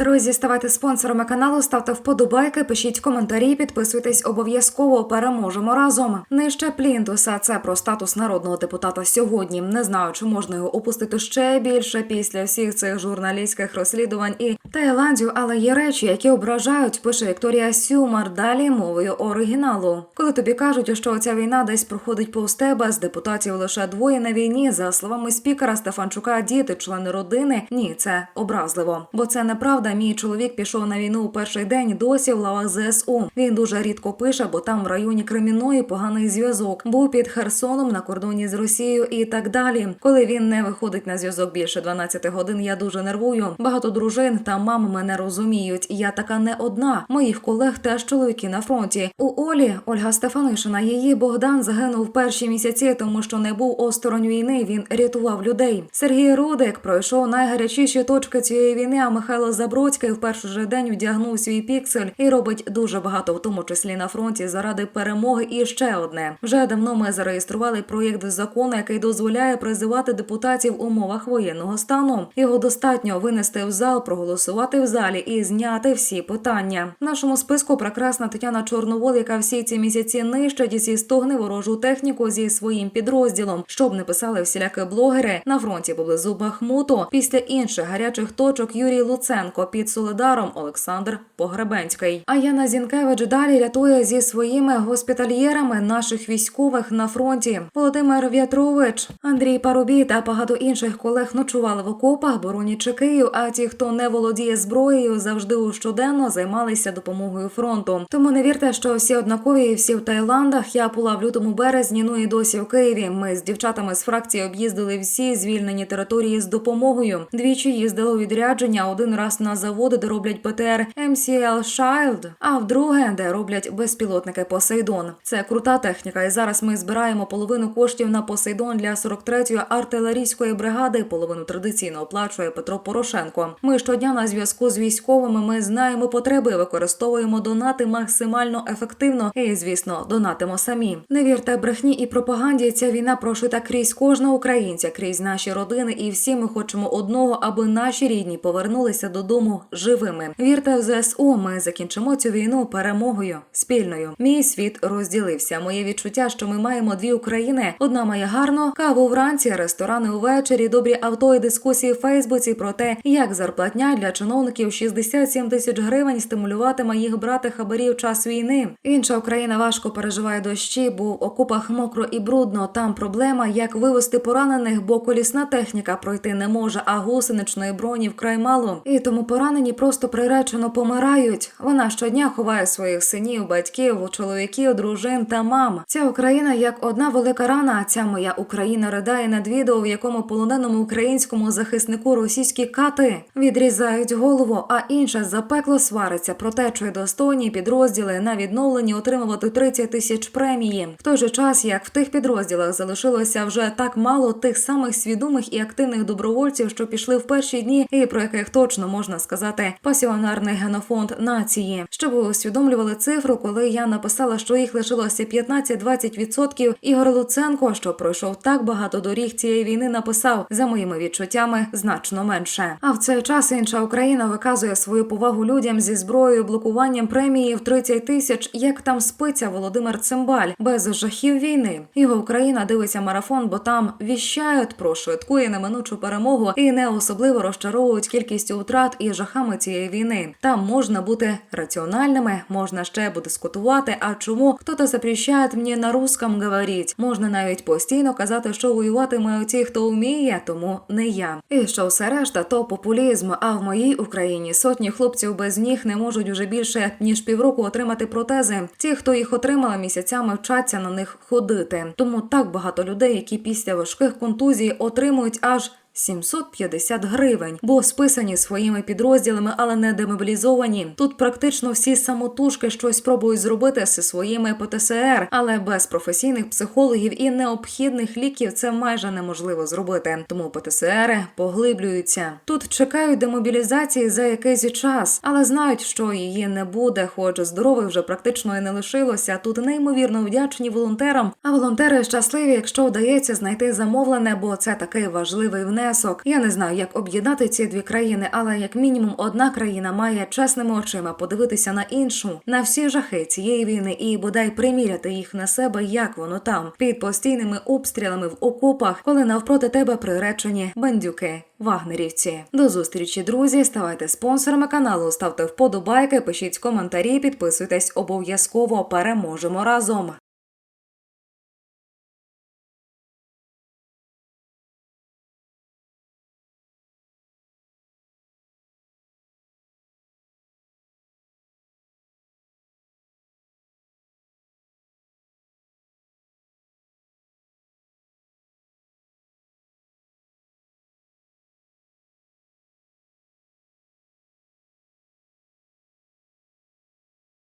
Друзі, ставайте спонсорами каналу, ставте вподобайки, пишіть коментарі, підписуйтесь обов'язково. Переможемо разом. Нижче плінтуса. Це про статус народного депутата сьогодні. Не знаю, чи можна його опустити ще більше після всіх цих журналістських розслідувань і Таїландію, але є речі, які ображають. Пише Вікторія Сюмар. Далі мовою оригіналу. Коли тобі кажуть, що ця війна десь проходить повз тебе, з депутатів лише двоє на війні. За словами спікера Стефанчука, діти, члени родини. Ні, це образливо, бо це неправда. Мій чоловік пішов на війну у перший день. Досі в лавах ЗСУ. Він дуже рідко пише, бо там в районі Кремінної поганий зв'язок. Був під Херсоном на кордоні з Росією і так далі. Коли він не виходить на зв'язок більше 12 годин, я дуже нервую. Багато дружин та мам мене розуміють. Я така не одна. Моїх колег теж чоловіки на фронті. У Олі Ольга Стефанишина. Її Богдан загинув перші місяці, тому що не був осторонь війни. Він рятував людей. Сергій Рудик пройшов найгарячіші точки цієї війни. А Михайло Забродський в перший же день вдягнув свій піксель і робить дуже багато, в тому числі на фронті, заради перемоги. І ще одне вже давно ми зареєстрували проєкт закону, який дозволяє призивати депутатів в умовах воєнного стану. Його достатньо винести в зал, проголосувати в залі і зняти всі питання. В нашому списку прекрасна Тетяна Чорновол, яка всі ці місяці нищить і зі стогне ворожу техніку зі своїм підрозділом, щоб не писали всілякі блогери на фронті поблизу Бахмуту. Після інших гарячих точок Юрій Луценко під Солидаром Олександр Погребенський. А Яна Зінкевич далі рятує зі своїми госпітальєрами наших військових на фронті. Володимир В'ятрович, Андрій Парубій та багато інших колег ночували в окопах, боронячи Київ. А ті, хто не володіє зброєю, завжди у щоденно займалися допомогою фронту. Тому не вірте, що всі однакові всі в Таїландах. Я була в лютому березні, ну і досі в Києві. Ми з дівчатами з фракції об'їздили всі звільнені території з допомогою. Двічі їздили у відрядження. Один раз на заводи, де роблять ПТР MCL Child, а вдруге, де роблять безпілотники Посейдон. Це крута техніка. І зараз ми збираємо половину коштів на Посейдон для 43-ї артилерійської бригади. Половину традиційно оплачує Петро Порошенко. Ми щодня на зв'язку з військовими. Ми знаємо потреби, використовуємо донати максимально ефективно і, звісно, донатимо самі. Не вірте брехні і пропаганді. Ця війна прошита крізь кожного українця, крізь наші родини, і всі ми хочемо одного, аби наші рідні повернулися додому живими. Вірте в ЗСУ. Ми закінчимо цю війну перемогою спільною. Мій світ розділився. Моє відчуття, що ми маємо дві України. Одна має гарно, каву вранці, ресторани увечері, добрі авто і дискусії в Фейсбуці про те, як зарплатня для чиновників 67 тисяч гривень стимулюватиме їх брати хабарі в час війни. Інша Україна важко переживає дощі, бо в окопах мокро і брудно. Там проблема, як вивести поранених, бо колісна техніка пройти не може, а гусеничної броні вкрай мало. І тому поранені просто приречено помирають. Вона щодня ховає своїх синів, батьків, чоловіків, дружин та мам. Ця Україна як одна велика рана. а Ця моя Україна ридає над відео, в якому полоненому українському захиснику російські кати відрізають голову, а інша запекло свариться про те, чи достойні підрозділи на відновленні отримувати 30 тисяч премії. В той же час, як в тих підрозділах залишилося вже так мало тих самих свідомих і активних добровольців, що пішли в перші дні, і про яких точно можна сказати пасіонарний генофонд нації. Щоб ви усвідомлювали цифру, коли я написала, що їх лишилося 15-20%, Ігор Луценко, що пройшов так багато доріг цієї війни, написав за моїми відчуттями значно менше. А в цей час інша Україна виказує свою повагу людям зі зброєю, блокуванням премії в 30 тисяч, як там спиться Володимир Цимбаль без жахів війни. Його Україна дивиться марафон, бо там віщають про швидку і неминучу перемогу і не особливо розчаровують кількістю втрат і жахами цієї війни. Там можна бути раціональними, можна ще подискутувати. А чому хто-то запрещає мені на русском говорить? Можна навіть постійно казати, що воювати мають ті, хто вміє, тому не я. І що все решта, то популізм. А в моїй Україні сотні хлопців без ніг не можуть уже більше ніж півроку отримати протези. Ті, хто їх отримали місяцями, вчаться на них ходити. Тому так багато людей, які після важких контузій отримують аж 750 гривень, бо списані своїми підрозділами, але не демобілізовані. Тут практично всі самотужки щось пробують зробити зі своїми ПТСР, але без професійних психологів і необхідних ліків це майже неможливо зробити. Тому ПТСР поглиблюються. Тут чекають демобілізації за якийсь час, але знають, що її не буде, хоч здорових вже практично і не лишилося. Тут неймовірно вдячні волонтерам. А волонтери щасливі, якщо вдається знайти замовлене, бо це такий важливий внесок внесок. Я не знаю, як об'єднати ці дві країни, але як мінімум одна країна має чесними очима подивитися на іншу, на всі жахи цієї війни і бодай приміряти їх на себе, як воно там, під постійними обстрілами в окопах, коли навпроти тебе приречені бандюки. Вагнерівці до зустрічі, друзі. Ставайте спонсорами каналу, ставте вподобайки, пишіть коментарі, підписуйтесь обов'язково. Переможемо разом.